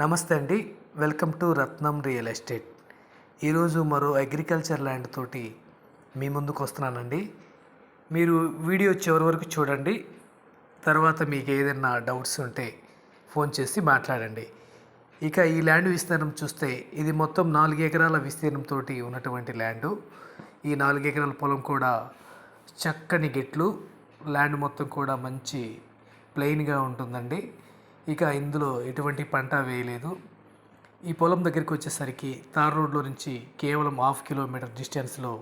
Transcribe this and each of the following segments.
నమస్తే అండి. Welcome to Ratnam real estate. ఈరోజు మరో అగ్రికల్చర్ ల్యాండ్ తోటి మీ ముందుకు వస్తున్నానండి. మీరు వీడియో చివరి వరకు చూడండి. తర్వాత మీకు ఏదైనా డౌట్స్ ఉంటే ఫోన్ చేసి మాట్లాడండి. ఇక ఈ ల్యాండ్ విస్తీర్ణం చూస్తే ఇది మొత్తం నాలుగు ఎకరాల విస్తీర్ణంతో ఉన్నటువంటి ల్యాండు. ఈ నాలుగు ఎకరాల పొలం కూడా చక్కని గెట్లు. ల్యాండ్ మొత్తం కూడా మంచి ప్లెయిన్గా ఉంటుందండి. ఇక ఇందులో ఎటువంటి పంట వేయలేదు. ఈ పొలం దగ్గరికి వచ్చేసరికి తార్ రోడ్లో నుంచి కేవలం హాఫ్ కిలోమీటర్ డిస్టెన్స్లో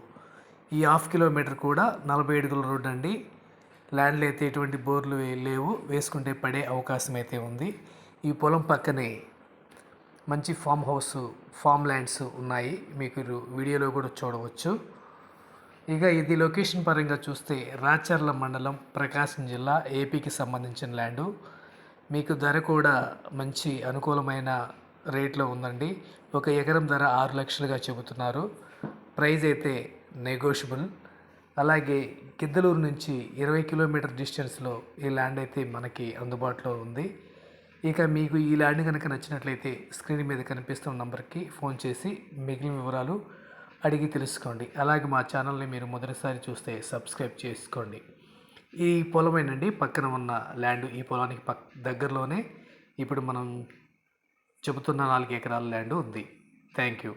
ఈ హాఫ్ కిలోమీటర్ కూడా నలభై అడుగుల రోడ్డు అండి. ల్యాండ్లు అయితే ఎటువంటి బోర్లు లేవు. వేసుకుంటే పడే అవకాశం అయితే ఉంది. ఈ పొలం పక్కనే మంచి ఫామ్ హౌస్ ఫామ్ ల్యాండ్స్ ఉన్నాయి. మీకు వీడియోలో కూడా చూడవచ్చు. ఇక ఇది లొకేషన్ పరంగా చూస్తే రాచర్ల మండలం ప్రకాశం జిల్లా ఏపీకి సంబంధించిన ల్యాండు. మీకు ధర కూడా మంచి అనుకూలమైన రేట్లో ఉందండి. ఒక ఎకరం ధర ఆరు లక్షలుగా చెబుతున్నారు. ప్రైజ్ అయితే నెగోషియబుల్ అలాగే గిద్దలూరు నుంచి ఇరవై కిలోమీటర్ డిస్టెన్స్లో ఈ ల్యాండ్ అయితే మనకి అందుబాటులో ఉంది. ఇక మీకు ఈ ల్యాండ్ కనుక నచ్చినట్లయితే స్క్రీన్ మీద కనిపిస్తున్న నంబర్కి ఫోన్ చేసి మిగిలిన వివరాలు అడిగి తెలుసుకోండి. అలాగే మా ఛానల్ని మీరు మొదటిసారి చూస్తే సబ్స్క్రైబ్ చేసుకోండి. ఈ పొలమేనండి పక్కన ఉన్న ల్యాండ్ ఈ పొలానికి పక్ దగ్గరలోనే ఇప్పుడు మనం చెబుతున్న నాలుగు ఎకరాల ల్యాండ్ ఉంది. Thank you.